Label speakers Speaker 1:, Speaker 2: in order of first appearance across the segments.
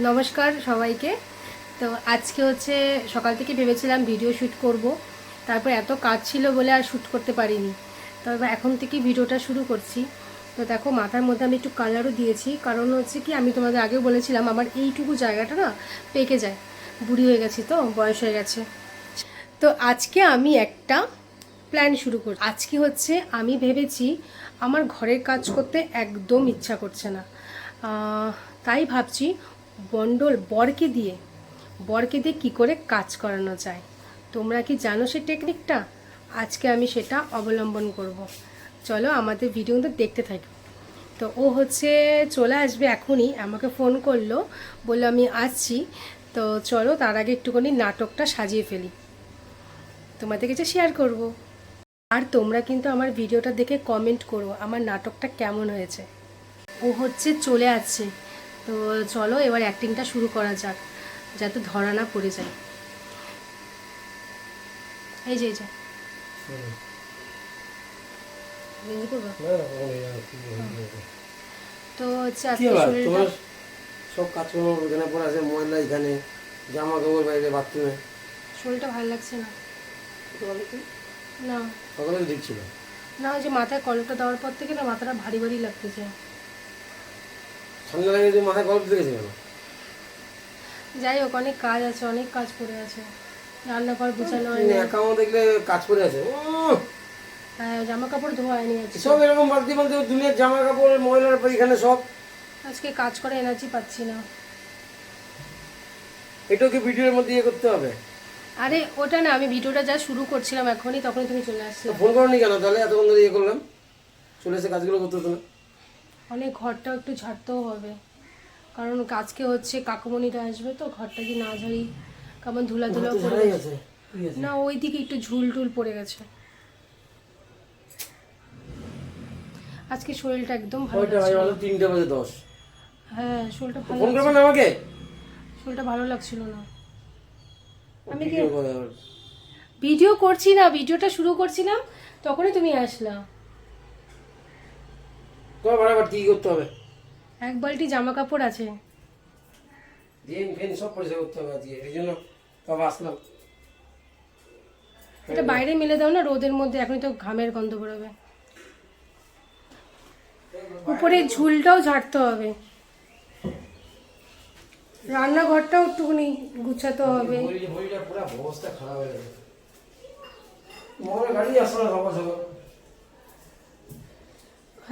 Speaker 1: নমস্কার সবাইকে। তো আজকে হচ্ছে সকাল থেকে ভেবেছিলাম ভিডিও শ্যুট করব। তারপর এত কাজ ছিল বলে আর শ্যুট করতে পারিনি। তবে এখন থেকে ভিডিওটা শুরু করছি। তো দেখো, মাথার মধ্যে আমি একটু কালারও দিয়েছি। কারণ হচ্ছে কি, আমি তোমাদের আগেও বলেছিলাম, আমার এইটুকু জায়গাটা না পেকে যায়। বুড়ি হয়ে গেছি তো, বয়স হয়ে গেছে। তো আজকে আমি একটা প্ল্যান শুরু করি আজকে হচ্ছে আমি ভেবেছি, আমার ঘরের কাজ করতে একদম ইচ্ছা করছে না। তাই ভাবছি বন্ডল বরকে দিয়ে বরকে দিয়ে কী করে কাজ করানো যায়? তোমরা কি জানো সেই টেকনিকটা আজকে আমি সেটা অবলম্বন করব। চলো আমাদের ভিডিও কিন্তু দেখতে থাকি। তো ও হচ্ছে চলে আসবে এখনই, আমাকে ফোন করল, বলল আমি আসছি। তো চলো তার আগে একটুখানি নাটকটা সাজিয়ে ফেলি। তোমাদের কাছে শেয়ার করব। আর তোমরা কিন্তু আমার ভিডিওটা দেখে কমেন্ট করো, আমার নাটকটা কেমন হয়েছে। ও হচ্ছে চলে আসছে। তো চলো এবার অ্যাক্টিংটা শুরু করা যাক যাতে ধরা না পড়ে যায়। এই যে এই যে। তো হচ্ছে আজকে শরীরটা
Speaker 2: সব কাজকর্ম এখানে পড়ে আছে ময়লা এখানে জামা কাপড় বাইরে বাথরুমে
Speaker 1: শরীরটা ভালো লাগছে না। না।
Speaker 2: সকালে
Speaker 1: না ওই যে মাথায় কলটা দেওয়ার পর থেকে না মাথাটা ভারী ভারী লাগতেছে।
Speaker 2: ঠান্ডা লাগে যে মাথায় গল্প দেখেছে কেন?
Speaker 1: যাই হোক অনেক কাজ আছে অনেক কাজ পড়ে আছে। রান্নাঘর গুছানো
Speaker 2: তুমি
Speaker 1: হয়নি।
Speaker 2: একা দেখলে কাজ করে আছে।
Speaker 1: হ্যাঁ জামা কাপড় ধোয়া হয়নি
Speaker 2: সব এরকম বালতি বালতি দুনিয়ার জামা কাপড় ময়লার এখানে সব।
Speaker 1: আজকে কাজ করে এনার্জি পাচ্ছি না।
Speaker 2: এটাও কি ভিডিওর মধ্যে ইয়ে করতে হবে?
Speaker 1: আরে ওটা না আমি ভিডিওটা যা শুরু করছিলাম এখনই তখনই তুমি চলে আসলে।
Speaker 2: ফোন করনি কেন? তাহলে এতক্ষণ ধরে ইয়ে করলাম। চলে এসে কাজগুলো করতে হতো না।
Speaker 1: অনেক ঘরটাও একটু ঝাড়তেও হবে। কারণ আজকে হচ্ছে কাকুমণিরা আসবে তো ঘরটা কি না ঝাড়ি কেমন ধুলা ধুলা পড়ে গেছে। না ওই দিকে একটু ঝুল টুল পড়ে গেছে। আজকে শরীরটা একদম ভালো লাগছে
Speaker 2: তিনটে বাজে দশ।
Speaker 1: হ্যাঁ শরীরটা ভালো
Speaker 2: ফোন করবেন আমাকে?
Speaker 1: শরীরটা ভালো লাগছিল না। আমি কি
Speaker 2: ভিডিও
Speaker 1: ভিডিও করছি না ভিডিওটা শুরু করছিলাম তখনই তুমি আসলা।
Speaker 2: তোমার বারবার কি করতে হবে?
Speaker 1: এক বালতি জামা কাপড় আছে।
Speaker 2: ড্রেন ফেন সব পরিষ্কার করতে হবে আজকে এই জন্য তবে আসলাম
Speaker 1: এটা বাইরে মেলে দাও না রোদের মধ্যে এখনই তো ঘামের গন্ধ বেরোবে। উপরে ঝুলটাও ঝাড়তে হবে। রান্নাঘরটাও একটুখানি গুছাতে হবে।
Speaker 2: পুরো অবস্থা খারাপ হয়ে গেছে মনে গাড়ি আসলো সকাল।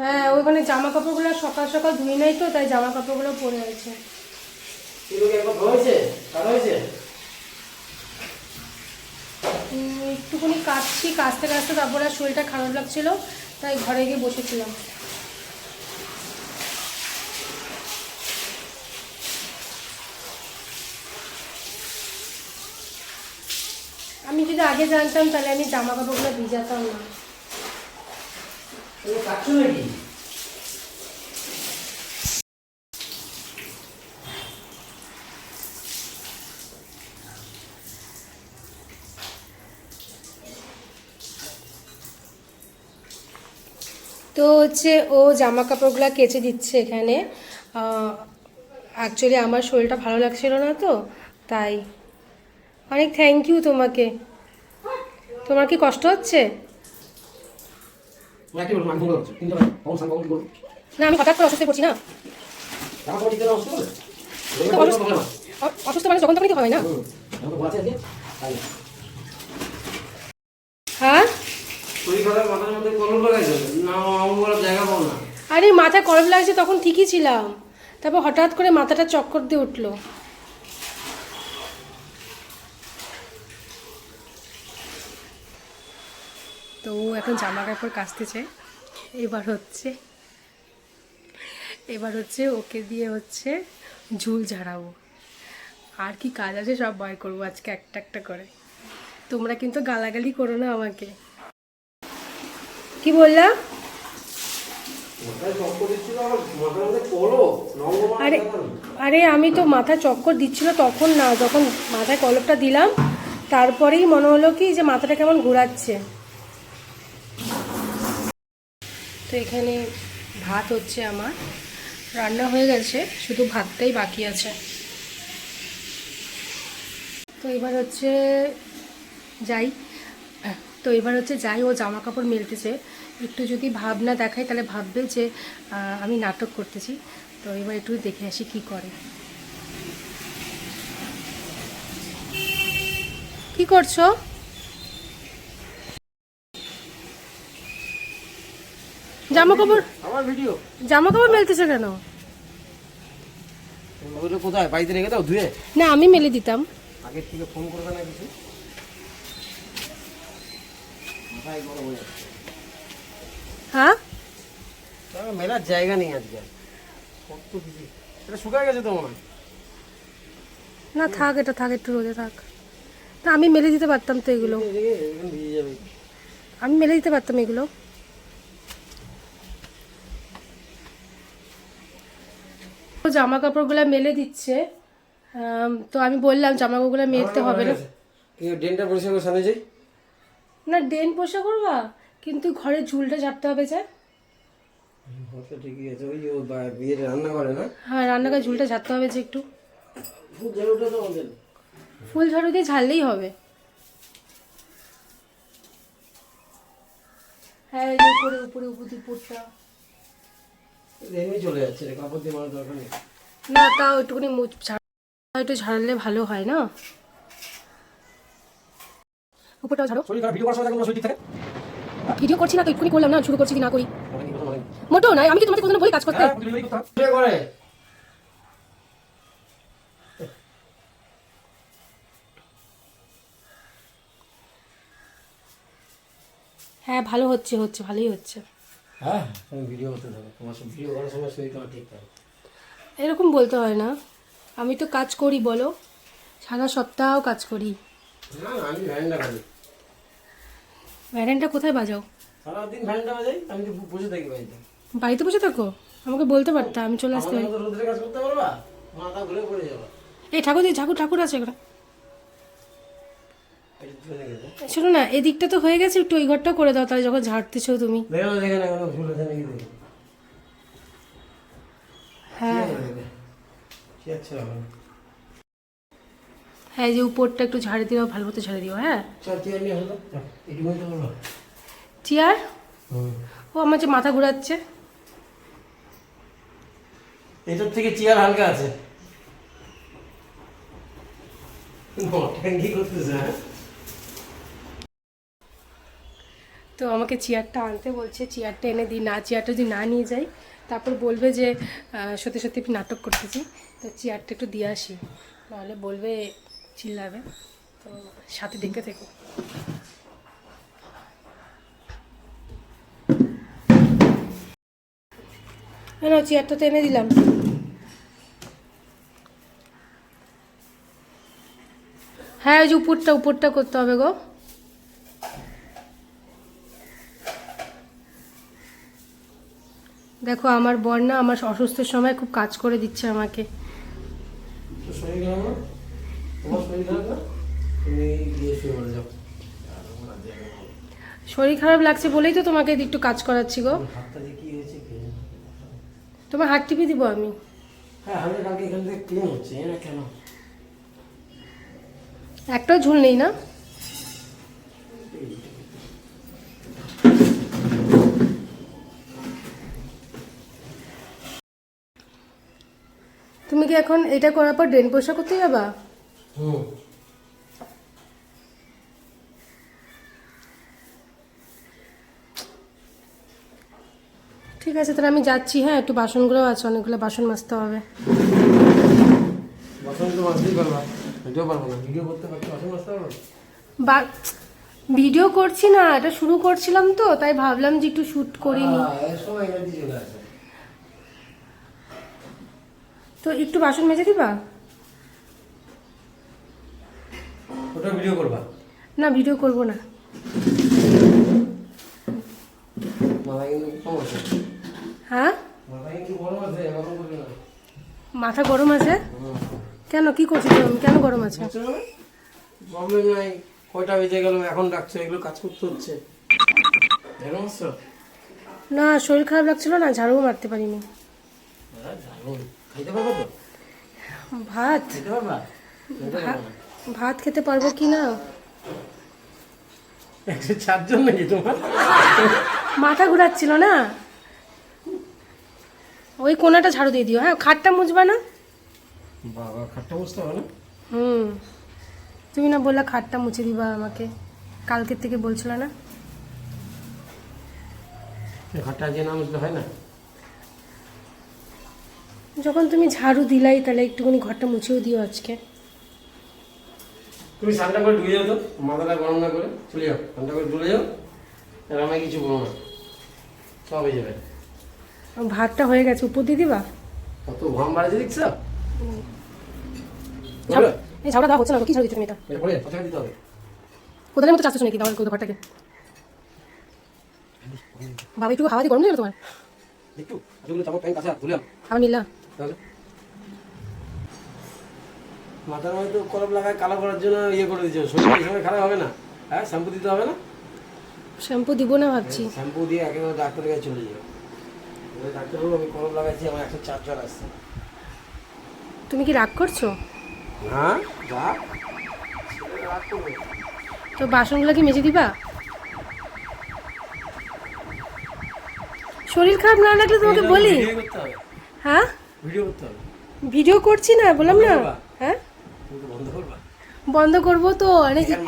Speaker 1: হ্যাঁ ওখানে জামা কাপড়গুলো সকাল সকাল ধুই নাই তো তাই জামা কাপড়গুলো পরে আছে একটুখানি কাটছি কাচতে কাচতে তারপরে আর শরীরটা খারাপ লাগছিল তাই ঘরে গিয়ে বসেছিলাম। আমি যদি আগে জানতাম তাহলে আমি জামা কাপড়গুলো ভিজাতাম না। তো হচ্ছে ও জামা কাপড়গুলো কেচে দিচ্ছে এখানে। অ্যাকচুয়ালি আমার শরীরটা ভালো লাগছিল না তো, তাই। অনেক থ্যাংক ইউ তোমাকে। তোমার কি কষ্ট হচ্ছে
Speaker 2: না কি বলব আমি ফোন করছি কিন্তু ভাই কখন সাং কখন কি করব
Speaker 1: না আমি হঠাৎ করে অসুস্থ পড়ছি না। অসুস্থ মানে যখন তখনই তো হয় না। হ্যাঁ? আরে মাথায় করব লাগছে তখন ঠিকই ছিলাম। তারপর হঠাৎ করে মাথাটা চক্কর দিয়ে উঠল। তো ও এখন জামা কাপড় কাচতেছে। এবার হচ্ছে এবার হচ্ছে ওকে দিয়ে হচ্ছে ঝুল ঝাড়াবো। আর কি কাজ আছে সব বার করব আজকে একটা একটা করে। তোমরা কিন্তু গালাগালি করো না আমাকে। কি বললাম আরে আরে আমি তো মাথা চক্কর দিচ্ছিল তখন না যখন মাথায় কলপটা দিলাম তারপরেই মনে হলো কি যে মাথাটা কেমন ঘোরাচ্ছে। তো এখানে ভাত হচ্ছে আমার। রান্না হয়ে গেছে, শুধু ভাতটাই বাকি আছে। তো এবার হচ্ছে যাই। তো এবার হচ্ছে যাই, ও জামা কাপড় মেলতেছে। একটু যদি ভাবনা দেখায়, তাহলে ভাববে যে আমি নাটক করতেছি। তো এবার একটু দেখে আসি কি করে। কি করছ? জামা কাপড়
Speaker 2: আমার ভিডিও
Speaker 1: জামা কাপড় মেলতেছে কেন?
Speaker 2: ওগুলো কোথায়? বাড়িতে রেখে দাও ধুয়ে।
Speaker 1: না আমি মেলে দিতাম।
Speaker 2: আগের থেকে ফোন করবে না কিছু? মাথায় গরম হয়ে যাচ্ছে।
Speaker 1: হ্যাঁ?
Speaker 2: মেলার জায়গা নেই আজকে। আর। কত কিছু এটা শুকায় গেছে তো মনে
Speaker 1: না থাক এটা থাক একটু রোদে থাক। না আমি মেলে দিতে পারতাম তো এগুলো। আমি মেলে দিতে পারতাম এগুলো। জামা কাপড়গুলো মেলে দিচ্ছে। তো আমি বললাম জামা কাপড়গুলো মেলতে হবে না।
Speaker 2: ডেনটা পরিষ্কার করে সামনে যাই
Speaker 1: না ডেন পোষা করবা? কিন্তু ঘরের ঝুলটা ঝাড়তে হবে যে।
Speaker 2: ঠিকই আছে ওই বিয়ের রান্না করে না?
Speaker 1: হ্যাঁ রান্নাঘর ঝুলটা ঝাড়তে হবে যে একটু। ফুল ঝাড়ু দিয়ে ঝাড়লেই হবে। হ্যাঁ এই উপরে উপরে উপরে উপরটা
Speaker 2: এমনি চলে যাচ্ছে রে কাপড় দিয়ে মারার দরকার নেই।
Speaker 1: না তাও একটুখানি একটু ঝাড়লে ভালো হয় না? উপরটাও ঝাড়ো।
Speaker 2: ভিডিও করার সময় শরীর ঠিক থাকে?
Speaker 1: ভিডিও করছি না তো একটুখানি করলাম না শুরু করছি কি না করি? আমি কি তোমাকে কোথাও বলি কাজ করতে?
Speaker 2: হ্যাঁ, করে।
Speaker 1: হ্যাঁ ভালো হচ্ছে হচ্ছে ভালোই হচ্ছে।
Speaker 2: হ্যাঁ তুমি ভিডিও করতে থাকো তোমার সব ভিডিও করার সময় শরীর খারাপ ঠিক থাকে
Speaker 1: এরকম বলতে হয় না। আমি তো কাজ করি বলো। সারা সপ্তাহ কাজ করি।
Speaker 2: না আমি
Speaker 1: ভ্যারেনটা কোথায় বাজাও?
Speaker 2: সারাদিন ভ্যানটা বাজাই আমি তো বসে থাকি বাড়িতে।
Speaker 1: বাড়িতে বসে থাকো? আমাকে বলতে পারতাম আমি চলে আসতে
Speaker 2: আমাদের
Speaker 1: পারি।
Speaker 2: মতো রোদ্রে কাজ করতে পারবা? মাথা ঘুরে পড়ে যাবা।
Speaker 1: এই ঠাকুর ঠাকুর ঠাকুর আছে এখানে। শোনো না এদিকটা তো হয়ে গেছে একটু ওই ঘরটাও করে দাও তাহলে যখন ঝাড়তেছো তুমি। হ্যাঁ। হ্যাঁ যে উপরটা একটু ঝাড়ে দিও ভালো মতো ঝাড়ে দিও হ্যাঁ।
Speaker 2: চেয়ার
Speaker 1: ও আমার যে মাথা ঘোরাচ্ছে।
Speaker 2: এটার থেকে চেয়ার হালকা আছে। করতেছে হ্যাঁ?
Speaker 1: তো আমাকে চেয়ারটা আনতে বলছে, চেয়ারটা এনে দিই, না, চেয়ারটা যদি না নিয়ে যাই, তারপর বলবে যে সত্যি সত্যি আমি নাটক করতেছি, তো চেয়ারটা একটু দিয়ে আসি। নাহলে বলবে, চিল্লাবে, তো সাথে দেখতে থেকো। না, চেয়ারটা তো এনে দিলাম। হ্যাঁ ওই যে উপরটা উপরটা করতে হবে গো। দেখো আমার বর না আমার অসুস্থের সময় খুব কাজ করে দিচ্ছে আমাকে।
Speaker 2: শরীর খারাপ
Speaker 1: লাগছে বলেই তো তোমাকে একটু কাজ করাচ্ছি গো। তোমার হাত টিপে দিব আমি?
Speaker 2: হ্যাঁ
Speaker 1: একটাও ঝুল নেই না? তুমি কি এখন এটা করার পর ড্রেন পরিষ্কার করতে যাবা?
Speaker 2: হুম।
Speaker 1: ঠিক আছে তাহলে আমি যাচ্ছি হ্যাঁ? একটু বাসনগুলো আছে অনেকগুলো বাসন মাজতে হবে।
Speaker 2: বাসন তো মাজতেই পারবা। ভিডিও পারব না ভিডিও করতে পারছি বাসন মাজতে পারব?
Speaker 1: বা ভিডিও করছি না এটা শুরু করছিলাম তো তাই ভাবলাম যে একটু শ্যুট করিনি।
Speaker 2: সময় এনার্জি চলে আসে।
Speaker 1: তো একটু বাসন মেজে দিবা?
Speaker 2: ওটা ভিডিও করবা।
Speaker 1: না ভিডিও করব না। হ্যাঁ?
Speaker 2: মাথা গরম আছে গরম করবে
Speaker 1: মাথা গরম আছে? কেন কি করছ গরম কেন গরম আছে?
Speaker 2: প্রবলেম নাই কয়টা বেজে গেল এখন ডাকছো এগুলো কাজ করতে হচ্ছে?
Speaker 1: না শরীর খারাপ লাগছিল না ঝাড়ুও মারতে পারিনি।
Speaker 2: হ্যাঁ, খাইতে পারব তো?
Speaker 1: ভাত।
Speaker 2: খেতে পারবা?
Speaker 1: ভাত খেতে পারব কি না?
Speaker 2: একশো চারজন নাকি তোমার?
Speaker 1: মাথা ঘুরাচ্ছিল না? ওই কোনাটা ঝাড়ু দিয়ে দিও হ্যাঁ? খাটটা মুছবা না?
Speaker 2: বাবা খাটটা বুঝতে হবে না?
Speaker 1: হুম। তুমি না বললা খাটটা মুছে দিবা আমাকে। কালকের থেকে বলছিল না?
Speaker 2: খাটটা যে না বুঝলে হয় না?
Speaker 1: যখন তুমি ঝাড়ু দিলাই তাহলে একটুখানি ঘরটা মুছেও দিও আজকে।
Speaker 2: তুমি স্নানটা করে ঢুকে যাও তো মাথাটা গরম না করে চলে যাও। স্নানটা করে ঢুলে যাও আর আমায় কিছু বলো না। সব হয়ে যাবে।
Speaker 1: ভাতটা হয়ে গেছে। উপর দিয়ে দিবা?
Speaker 2: কত ঘাম বাড়াচ্ছে দেখছ?
Speaker 1: ঝাড়ু- এই ঝাড়ুটা দেওয়া হচ্ছে না কি ঝাড়ু দিচ্ছ তুমি এটা?
Speaker 2: এটা পরে কথা দিতে হবে?
Speaker 1: কোদালের মতো চাচ্ছ নাকি দাও কোদো ঘরটাকে? বাবা একটু হাওয়া দিয়ে গরম দিয়ে তোমার?
Speaker 2: একটু যেগুলো চাপড় প্যান্ট কাছে ধুলে
Speaker 1: খাবার নিলা
Speaker 2: তাহলে? মাথার মধ্যে কলম লাগায় কালো করার জন্য ইয়ে করে দিচ্ছ শরীর সময় খারাপ হবে না? হ্যাঁ শ্যাম্পু দিতে হবে না?
Speaker 1: শ্যাম্পু দিব না ভাবছি।
Speaker 2: শ্যাম্পু দিয়ে একেবারে ডাক্তারের কাছে চলে যাও। ডাক্তারবাবু আমি কলম লাগাইছি আমার একশো চার জন আসছে।
Speaker 1: তুমি কি রাগ করছ?
Speaker 2: না যা ছেলেরা রাগ করবে।
Speaker 1: তো বাসনগুলো কি মেজে দিবা? শরীর খারাপ না লাগলে তোমাকে বলি। হ্যাঁ?
Speaker 2: ভিডিও করতে হবে।
Speaker 1: ভিডিও করছি না বললাম না? হ্যাঁ?
Speaker 2: বন্ধ করবা?
Speaker 1: বন্ধ করব তো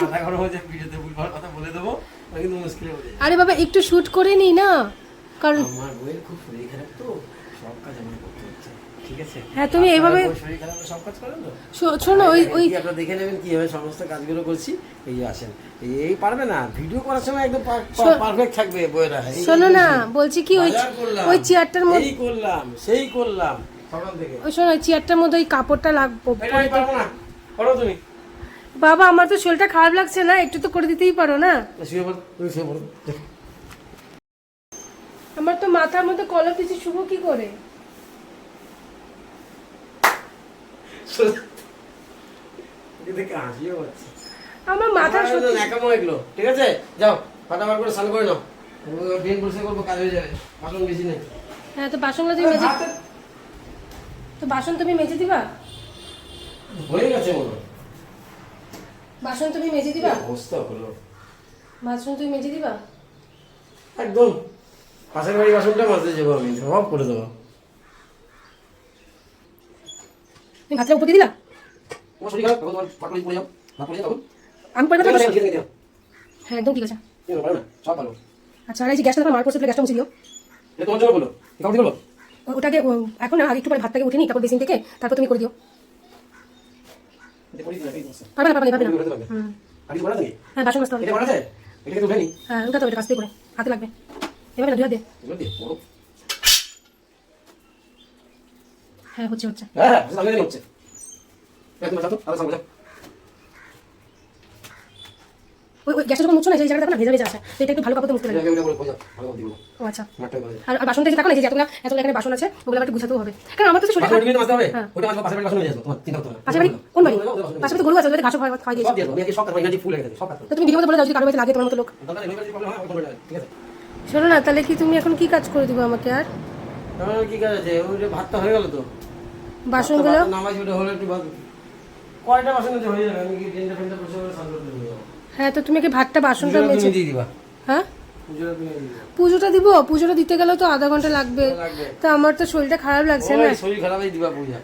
Speaker 2: মাথা গরম হয়ে যায় ভিডিওতে ভুলভাল কথা বলে দেবো। কিন্তু মুশকিল হয়ে যায়
Speaker 1: আরে বাবা একটু শুট করে নি না? কারণ
Speaker 2: আমার বইয়ের খুব শরীর খারাপ তো সব কাজ আমার করতে হচ্ছে। ঠিক আছে?
Speaker 1: হ্যাঁ, তুমি এইভাবে-
Speaker 2: শরীর খারাপ সব কাজ করেন তো?
Speaker 1: শোনো ওই ওই
Speaker 2: আপনারা দেখে নেবেন কীভাবে সমস্ত কাজগুলো করছি? এই আসেন। এই- পারবে না ভিডিও করার সময় একদম পারফেক্ট থাকবে বইয়েরা।
Speaker 1: শোনো না বলছি কি ওই ওই চেয়ারটার মধ্যে
Speaker 2: এই করলাম সেই করলাম।
Speaker 1: ওই শোনো চেয়ারটার মধ্যে ওই কাপড়টা লাগবো
Speaker 2: তুমি
Speaker 1: বাবা আমার তো শরীরটা খারাপ লাগছে না একটু তো করে দিতেই পারো না। আমার তো মাথার মধ্যে কলম শুভ কি করে? আমার মাথা সত্যি
Speaker 2: এগুলো ঠিক আছে? যাও ফাটাফাট করে স্নান করে নাও। পরিষ্কার করব কাজ হয়ে যাবে। বাসন বেশি নেই।
Speaker 1: হ্যাঁ তো বাসনগুলো তুমি তো বাসন তুমি মেজে দিবা?
Speaker 2: হয়ে গেছে মনে
Speaker 1: বাসন তুমি মেজে দিবা?
Speaker 2: অবস্থা হলো।
Speaker 1: বাসন তুমি মেজে দিবা?
Speaker 2: একদম। পাশের বাড়ি বাসনটা মাজতে যাব আমি সব করে দেবো।
Speaker 1: তুমি ভাতটা উপর দিলা?
Speaker 2: তোমার শরীর খারাপ? তখন তোমার পাকড়ি পড়ে যাও। ভাত পড়ে যাও তখন।
Speaker 1: আমি
Speaker 2: ঠিক আছে,
Speaker 1: হ্যাঁ একদম ঠিক আছে।
Speaker 2: না, সব পারো।
Speaker 1: আচ্ছা আর এই যে গ্যাসটা তোমার মার করছে গ্যাসটা মুছে দিও
Speaker 2: তোমার জন্য বলো কি বলো
Speaker 1: ওটাকে এখন না আগে একটু পরে ভাতটাকে উঠে নি তারপর বেসিন থেকে তারপর তুমি করে দিও। পারবে না পারবে না পারবে। না? হ্যাঁ বাসন হবে।
Speaker 2: যায়? এটা কিন্তু
Speaker 1: হ্যাঁ উঠাতে হবে কাছ থেকে করে। হাতে লাগবে। এভাবে না দুই হাত। হ্যাঁ হচ্ছে হচ্ছে।
Speaker 2: হ্যাঁ, হ্যাঁ, হচ্ছে। এই, তোমরা যাও তো, আরও সামনে যাও।
Speaker 1: ওই ওই গ্যাসটা যখন মুছছো না সেই জায়গাটা দেখো না ভেজা ভেজা আছে তো এটা একটু ভালো কাপড় মুছতে লাগে
Speaker 2: করে করে দিবো।
Speaker 1: ও আচ্ছা
Speaker 2: করে দিবো।
Speaker 1: আর বাসনটা দেখো না এই যে এতগুলো এতগুলো এখানে বাসন আছে ওগুলো একটু গুছাতেও হবে কারণ আমার তো শরীর খারাপ
Speaker 2: হবে।
Speaker 1: হ্যাঁ।
Speaker 2: ওটা পাশের বাড়ির বাসন নিয়ে তোমার চিন্তা করতে হবে না।
Speaker 1: বাড়ি কোন বাড়ি বাড়ি তো গরু আছে ওদের ঘাসও খাওয়া খাওয়া
Speaker 2: সব দিয়ে দেবো, সব এনার্জি ফুল হয়ে গেছে, সব
Speaker 1: তো তুমি ভিডিও বলে দাও যদি কারও বাড়িতে লাগে তোমার মতো লোক
Speaker 2: ঠিক আছে?
Speaker 1: শোনো না তাহলে কি তুমি এখন কি কাজ করে দিবো আমাকে আর
Speaker 2: আমার কি কাজ আছে? ওই ভাতটা হয়ে গেল তো।
Speaker 1: বাসনগুলো
Speaker 2: নামাইছি, হলে একটু কয়টা বাসন হয়ে যাবে আমি কি ডেন্টা ফেন্টা পরিষ্কার করে স্নান করতে দিয়ে যাব।
Speaker 1: হ্যাঁ তো তুমি কি ভাতটা বাসনটা মেজে
Speaker 2: দিয়ে দিবা।
Speaker 1: হ্যাঁ?
Speaker 2: পুজোটা দিব।
Speaker 1: পুজোটা দিতে গেলেও তো আধা ঘণ্টা লাগবে। তো আমার তো শরীরটা খারাপ লাগছে না।
Speaker 2: শরীর খারাপই দিবা পূজা।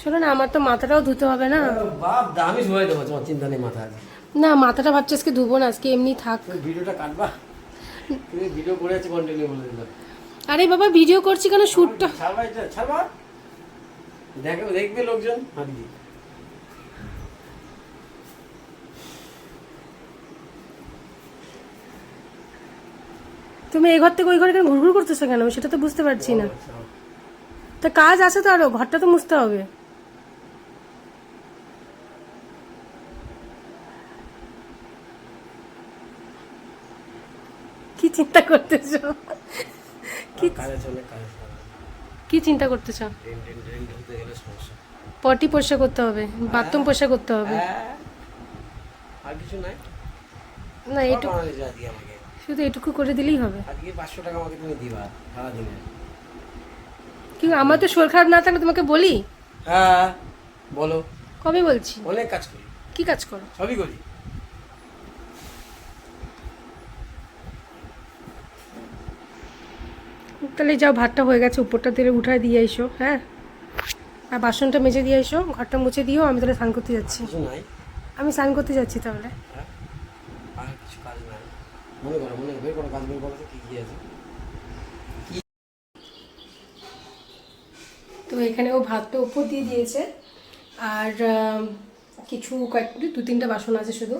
Speaker 1: শোনো না আমার তো মাথাটাও ধুতে হবে না।
Speaker 2: বাপ দামি শুয়ে দেবো তোমার চিন্তা নেই মাথা
Speaker 1: না মাথাটা ভাবছি আজকে ধুবো না আজকে এমনি থাক।
Speaker 2: ভিডিওটা কাটবা? তুমি ভিডিও করে আছে কন্টিনিউ বলে
Speaker 1: আরে বাবা ভিডিও করছি কেন? শ্যুটটা
Speaker 2: ছাড়বা এটা ছাড়বা? দেখো দেখবে লোকজন
Speaker 1: তুমি এই ঘর থেকে ওই ঘরে কেন ঘুরঘুর করতেছো কেন? সেটা তো বুঝতে পারছি না। তা কাজ আছে তো আরও ঘরটা তো মুছতে হবে। কি চিন্তা করতেছো? কি চিন্তা করতেছো? পটি পরিষ্কার করতে হবে বাথরুম পরিষ্কার করতে হবে।
Speaker 2: হ্যাঁ। আর কিছু নাই।
Speaker 1: না এটুকু শুধু এটুকু করে দিলেই হবে।
Speaker 2: আজকে পাঁচশো টাকা আমাকে তুমি দিবা সারাদিনে।
Speaker 1: কি আমার তো শরীর খারাপ না থাকলে তোমাকে বলি?
Speaker 2: হ্যাঁ বলো।
Speaker 1: কবে বলছি?
Speaker 2: অনেক কাজ করি।
Speaker 1: কি কাজ করো?
Speaker 2: সবই করি।
Speaker 1: তাহলে যাও ভাতটা হয়ে গেছে উপরটা তেলে উঠায় দিয়ে এসো হ্যাঁ? আর বাসনটা মেজে দিয়ে এসো ঘরটা মুছে দিও আমি তাহলে স্নান করতে যাচ্ছি। আমি স্নান করতে যাচ্ছি তাহলে
Speaker 2: হ্যাঁ আর কিছু কাজ নাই মনে করো, মনে বের করো কাজ বের করো কি আছে।
Speaker 1: তো এখানে ও ভাতটা উপর দিয়ে দিয়েছে, আর কিছু কয়েক, দু তিনটা বাসন আছে শুধু।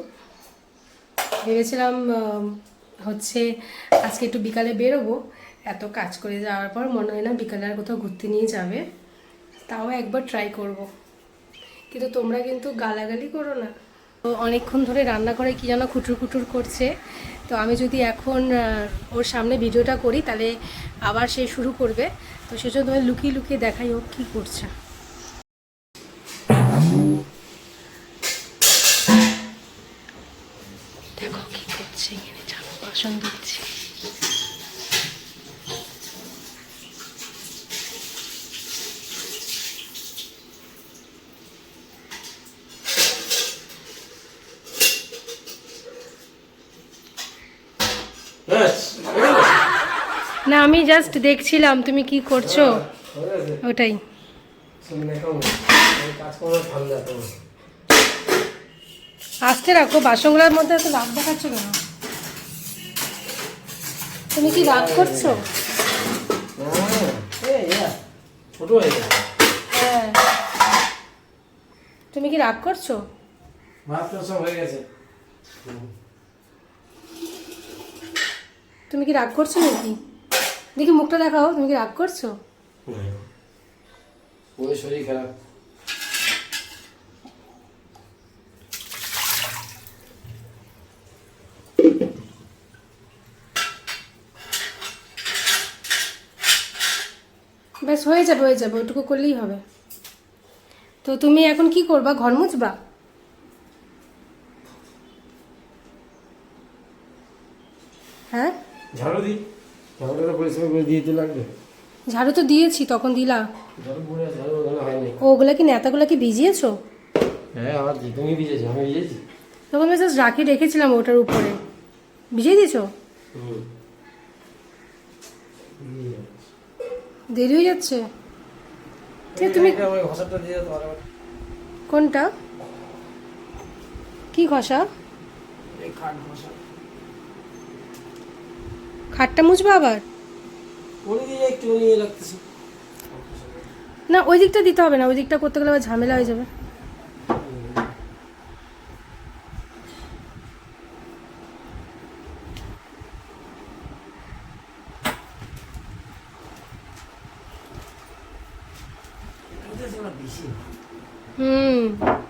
Speaker 1: ভেবেছিলাম হচ্ছে আজকে একটু বিকালে বেরোবো, এত কাজ করে যাওয়ার পর মনে হয় না বিকালে আর কোথাও ঘুরতে নিয়ে যাবে। তাও একবার ট্রাই করব। কিন্তু তোমরা কিন্তু গালাগালি করো না। তো অনেকক্ষণ ধরে রান্না করে কি যেন খুটুর খুটুর করছে। তো আমি যদি এখন ওর সামনে ভিডিওটা করি, তাহলে আবার সে শুরু করবে। তো সেজন্য লুকিয়ে লুকিয়ে দেখাই ও কী করছে। জাস্ট দেখছিলাম, তুমি কি করছ? ওটাই। আসতে রাখো, বাসনগুলোর মধ্যে এত রাগ দেখাচ্ছ কেন? তুমি কি রাগ করছ?
Speaker 2: হয়ে।
Speaker 1: তুমি কি রাগ করছ? তুমি কি রাগ করছ নাকি? দেখি মুখটা দেখাও তুমি কি রাগ করছ?
Speaker 2: ওই শরীর খারাপ।
Speaker 1: ব্যাস হয়ে যাবে হয়ে যাবে ওইটুকু করলেই হবে। তো তুমি এখন কি করবা? ঘর মুছবা? হ্যাঁ?
Speaker 2: ঝাড়ু দি। ঝাড়ুটা পরিষ্কার করে দিতে লাগবে।
Speaker 1: ঝাড়ু তো দিয়েছি তখন দিলা। ওগুলা কি নেতাগুলা কি ভিজিয়েছো?
Speaker 2: হ্যাঁ আবার তুমি ভিজেছো আমি ভিজেছি।
Speaker 1: তখন আমি জাস্ট রাখি রেখেছিলাম ওটার উপরে। ভিজিয়ে দিয়েছ? দেরি হয়ে যাচ্ছে। ঠিক তুমি কোনটা? কি ঘষা?
Speaker 2: খাট ঘষা।
Speaker 1: খাটটা মুছবা আবার?
Speaker 2: লাগতেছে।
Speaker 1: না ওই দিকটা দিতে হবে না ওই দিকটা করতে গেলে আবার ঝামেলা হয়ে যাবে। হুম।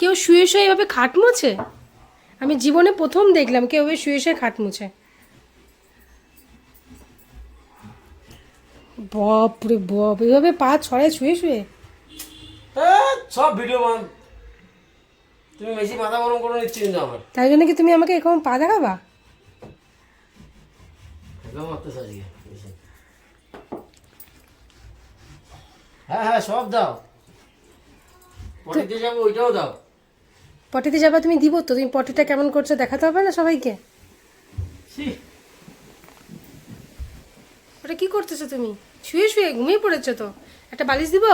Speaker 1: কেউ শুয়ে শুয়ে এভাবে খাট মুছে? আমি জীবনে প্রথম দেখলাম কেউ এভাবে শুয়ে শুয়ে খাট মুছে। বাপ রে বাপ এভাবে পা ছড়ায় শুয়ে শুয়ে?
Speaker 2: সব ভিডিও মান তুমি বেশি মাথা গরম করে নিচ্ছি কিন্তু আমার
Speaker 1: তাই জন্য কি তুমি আমাকে এরকম পা দেখাবা।
Speaker 2: হ্যাঁ হ্যাঁ সব দাও। পটিতে যাব ওইটাও দাও।
Speaker 1: পটিতে যাবা তুমি দিব তো। তুমি পটিটা কেমন করছ দেখাতে হবে না সবাইকে? ওটা কি করতেছো তুমি? শুয়ে শুয়ে ঘুমিয়ে পড়েছো তো। একটা বালিশ দিব?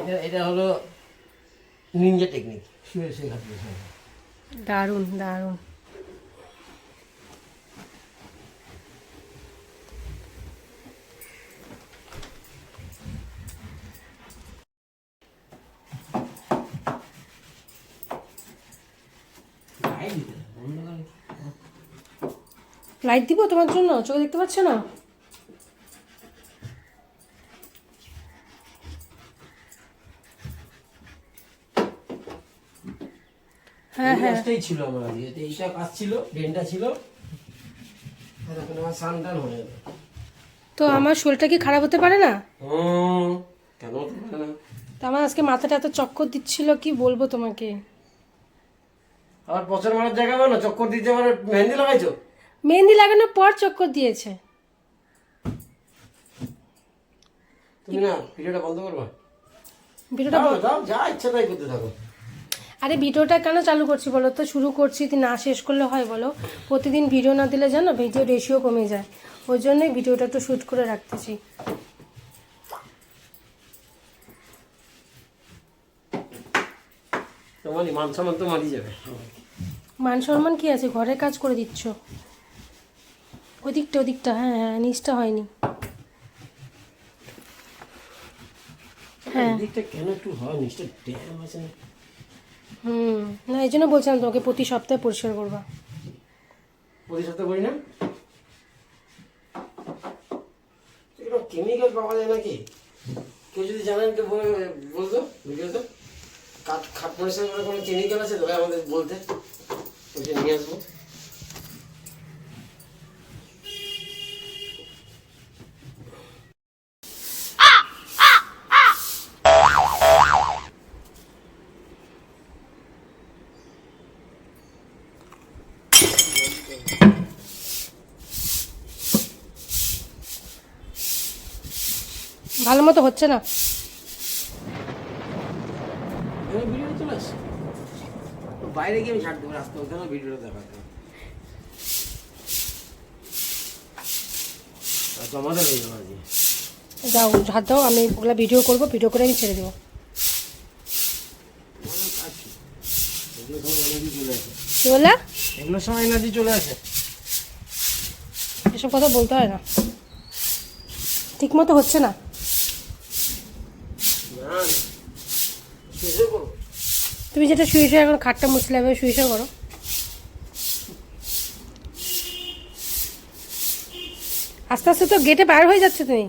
Speaker 2: এটা এটা হলো নিনজা টেকনিক শুয়ে শুয়ে
Speaker 1: দারুণ দারুণ। লাইট দিব তোমার জন্য? চোখে দেখতে পাচ্ছ না? হ্যাঁ হ্যাঁ।
Speaker 2: ছিল আমার আজকে। এটা এইটা কাজ ছিল ড্রেনটা ছিল। আমার সান টান হয়ে যাবে
Speaker 1: তো আমার শরীরটা কি খারাপ হতে পারে না?
Speaker 2: হুম, কেন হতে পারে না?
Speaker 1: তো আমার আজকে মাথাটা এত চক্কর দিচ্ছিল কি বলব তোমাকে?
Speaker 2: আবার মারার জায়গা চক্কর দিতে পারে মেহেন্দি লাগাইছো?
Speaker 1: মেহেন্দি লাগানোর পর চক্কর দিয়েছে।
Speaker 2: তুমি না ভিডিওটা বন্ধ করবা?
Speaker 1: ভিডিওটা
Speaker 2: দাও, দাও যা ইচ্ছা তাই করতে থাকো।
Speaker 1: আরে ভিডিওটা কেন চালু করছি বলো তো? শুরু করছি না শেষ করলে হয় বলো। প্রতিদিন ভিডিও না দিলে জানো ভিডিও রেশিও কমে যায়। ওই জন্যই ভিডিওটা একটু শ্যুট করে রাখতেছি।
Speaker 2: মান সম্মান তো মারি যাবে।
Speaker 1: মান সম্মান কি আছে? ঘরের কাজ করে দিচ্ছ। ওদিকটা ওদিকটা হ্যাঁ হ্যাঁ নিচটা হয়নি। হ্যাঁ।
Speaker 2: কেন একটু হয়? নিশ্চয় ড্যাম আছে না?
Speaker 1: হুম না এই জন্য বলছিলাম তোমাকে প্রতি সপ্তাহে পরিষ্কার করবা।
Speaker 2: প্রতি সপ্তাহে করি না? কেমিক্যাল পাওয়া যায় নাকি? কেউ যদি জানেন তো বলে- বলতো ভিডিওতে। কাঠ খাট পরিষ্কার করে কোনো কেমিক্যাল আছে? তবে আমাদের বলতে। নিয়ে আসব
Speaker 1: ভালো মতো হচ্ছে না।
Speaker 2: বাইরে গিয়ে আমি ছাড় দেবো রাস্তা ওখানে ভিডিওটা দেখাতে
Speaker 1: যাও হাত দাও আমি ওগুলো ভিডিও করব ভিডিও করে আমি ছেড়ে দেবো। কি বললা
Speaker 2: এগুলোর সময় এনার্জি চলে আসে।
Speaker 1: এসব কথা বলতে হয় না। ঠিক মতো হচ্ছে না। তুমি যেটা শুয়ে শুয়ে এখন খাটটা মুছলে এবার শুয়ে শুয়ে করো। আস্তে আস্তে তো গেটে বার হয়ে যাচ্ছে তুমি।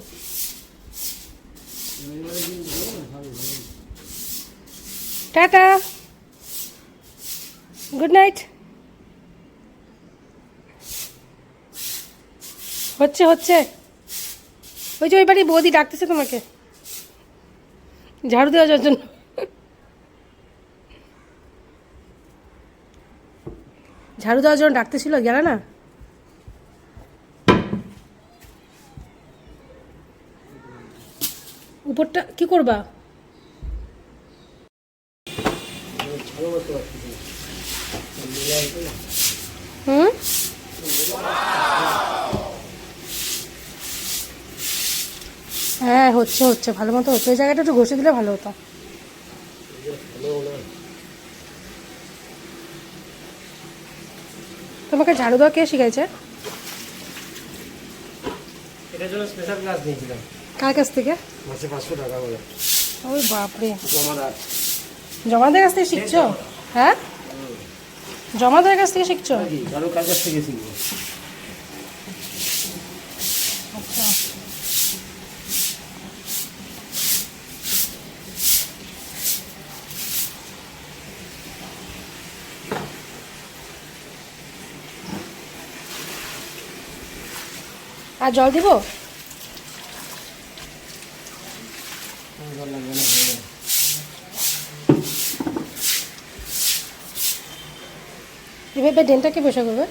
Speaker 1: টাটা। গুড নাইট হচ্ছে হচ্ছে। ওই যে ওই বাড়ি বৌদি ডাকতেছে তোমাকে। ঝাড়ু দেওয়া যাওয়ার জন্য। ঝাড়ু দেওয়ার জন্য ডাকতে ছিল গেল না? উপরটা কি করবা
Speaker 2: ভালো করতে পারছি
Speaker 1: হুম হ্যাঁ হচ্ছে হচ্ছে ভালো মতো হচ্ছে। ওই জায়গাটা একটু ঘষে দিলে ভালো হতো। তোমাকে ঝাড়ু দেওয়া কে শিখাইছে?
Speaker 2: এটার জন্য স্পেশাল ক্লাস নিয়েছিলাম।
Speaker 1: কার কাছ থেকে?
Speaker 2: মাসে পাঁচশো টাকা করে।
Speaker 1: ওই বাপরে।
Speaker 2: জমাদার।
Speaker 1: জমাদের কাছ থেকে শিখছো? হ্যাঁ? জমাদের কাছ থেকে শিখছো?
Speaker 2: থেকে শিখব?
Speaker 1: আর জল দিব? এভাবে ডেনটাকে বসে করবে।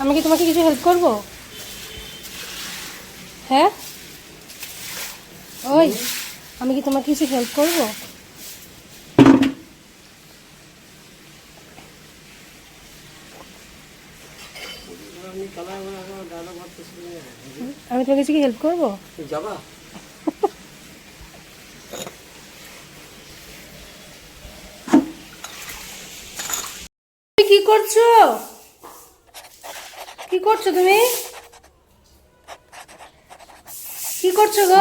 Speaker 1: আমি কি তোমাকে কিছু হেল্প করব? হ্যাঁ? ওই আমি কি তোমাকে কিছু হেল্প করব। আমি তোমাকে কিছু কি হেল্প করব?
Speaker 2: যাবা?
Speaker 1: তুমি কি করছ? কি করছ তুমি? কি করছ গো?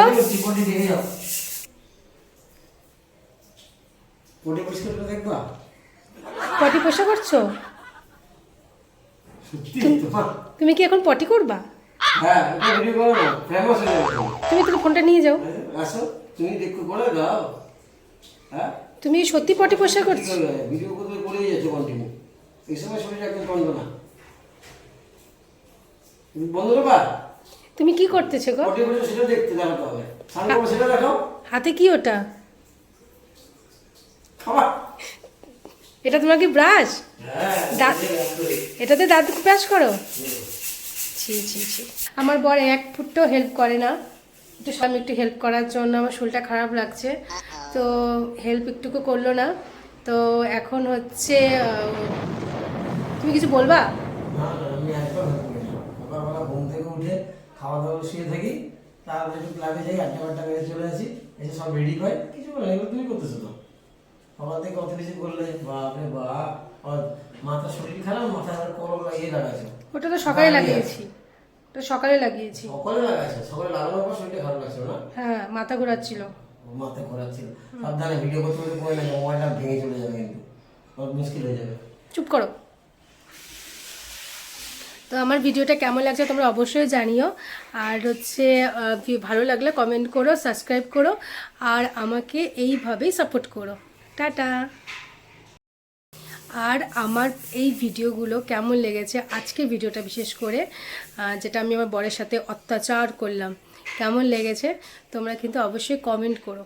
Speaker 2: পটি পরিষ্কার করে দেখবা?
Speaker 1: পটি পোষা করছ? তুমি কি এখন পটি করবা?
Speaker 2: হ্যাঁ করো তুমি।
Speaker 1: তুমি ফোনটা নিয়ে যাও।
Speaker 2: আসো তুমি দেখো করে দাও। হ্যাঁ?
Speaker 1: তুমি সত্যি পটি পোষা করছ?
Speaker 2: ভিডিও যাচ্ছে কন্টিনিউ এই সময় শরীর একদম বন্ধ না। তুমি বন্ধ করবা
Speaker 1: তুমি কি করতেছো গো?
Speaker 2: সেটা দেখতে দেখাতে হবে সেটা দেখাও।
Speaker 1: হাতে কি ওটা?
Speaker 2: খাবার।
Speaker 1: এটা তোমার কি ব্রাশ?
Speaker 2: হ্যাঁ
Speaker 1: দাঁত এটাতে দাঁত ব্রাশ করো? ছি ছি ছি। আমার বর এক ফুটটাও হেল্প করে না। একটু আমি একটু হেল্প করার জন্য আমার শরীরটা খারাপ লাগছে। তো হেল্প একটুকু করল না। তো এখন হচ্ছে তুমি কিছু বলবা
Speaker 2: না না আমি একবার হেল্প করি না সকালবেলা ঘুম থেকে উঠে খাওয়া দাওয়া শুয়ে থাকি তারপরে একটু ক্লাবে যাই আড্ডা বাড্ডা মেরে চলে আসি এসে সব রেডি হয়। কিছু বলে এগুলো তুমি করতেছো তো? সকাল থেকে অত কিছু করলে বাপরে বাপ আর মাথা শরীর খারাপ মাথা কলম লাগিয়ে লাগাইছো।
Speaker 1: ওটা তো সকালে লাগিয়েছি। ওটা সকালে লাগিয়েছি।
Speaker 2: সকালে লাগাইছো? সকালে লাগানোর পর শরীরটা খারাপ লাগছিল না?
Speaker 1: হ্যাঁ মাথা ঘোরাচ্ছিল।
Speaker 2: মাথা ঘোরাচ্ছিল। সাবধানে ভিডিও করতে করতে পড়ে না মোবাইলটা ভেঙে চলে যাবে কিন্তু। মুশকিল হয়ে যাবে।
Speaker 1: চুপ করো। তো আমার ভিডিওটা কেমন লাগছে তোমরা অবশ্যই জানিও। আর হচ্ছে ভালো লাগলে কমেন্ট করো সাবস্ক্রাইব করো, আর আমাকে এইভাবেই সাপোর্ট করো। টাটা। আর আমার এই ভিডিওগুলো কেমন লেগেছে, আজকে ভিডিওটা বিশেষ করে যেটা আমি আমার বরের সাথে অত্যাচার করলাম, কেমন লেগেছে, তোমরা কিন্তু অবশ্যই কমেন্ট করো।